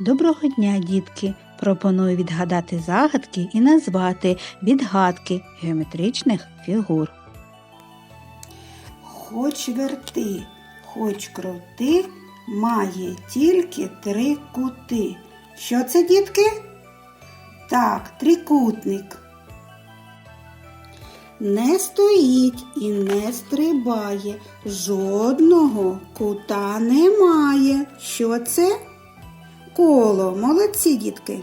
Доброго дня, дітки! Пропоную відгадати загадки і назвати відгадки геометричних фігур. Хоч верти, хоч крути, має тільки три кути. Що це, дітки? Так, трикутник. Не стоїть і не стрибає, жодного кута немає. Що це? Коло, молодці, дітки.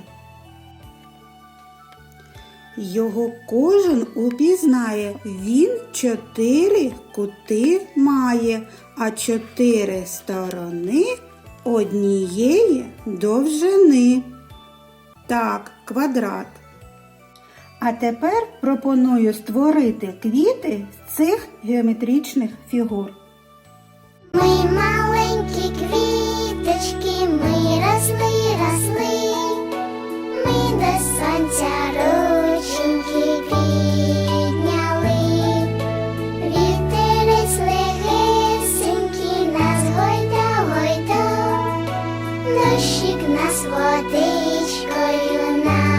Його кожен упізнає. Він чотири кути має, а чотири сторони однієї довжини. Так, квадрат. А тепер пропоную створити квіти з цих геометричних фігур. Дощик нас водичкою напував.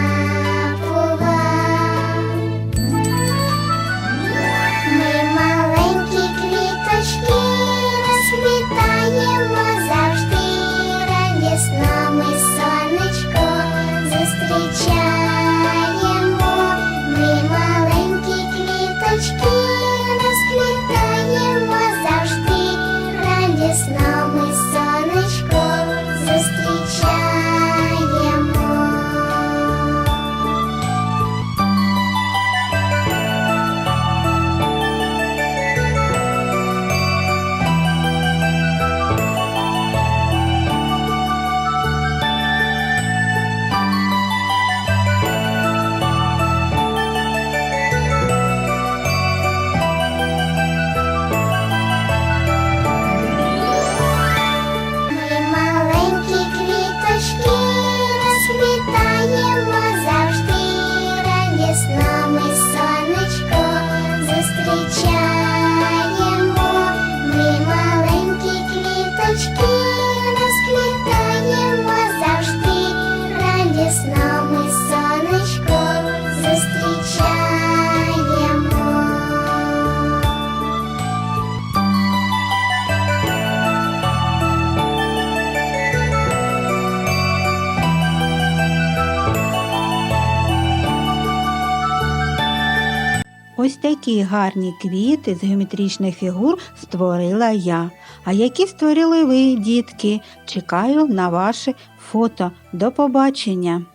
Ось такі гарні квіти з геометричних фігур створила я. А які створили ви, дітки? Чекаю на ваше фото. До побачення!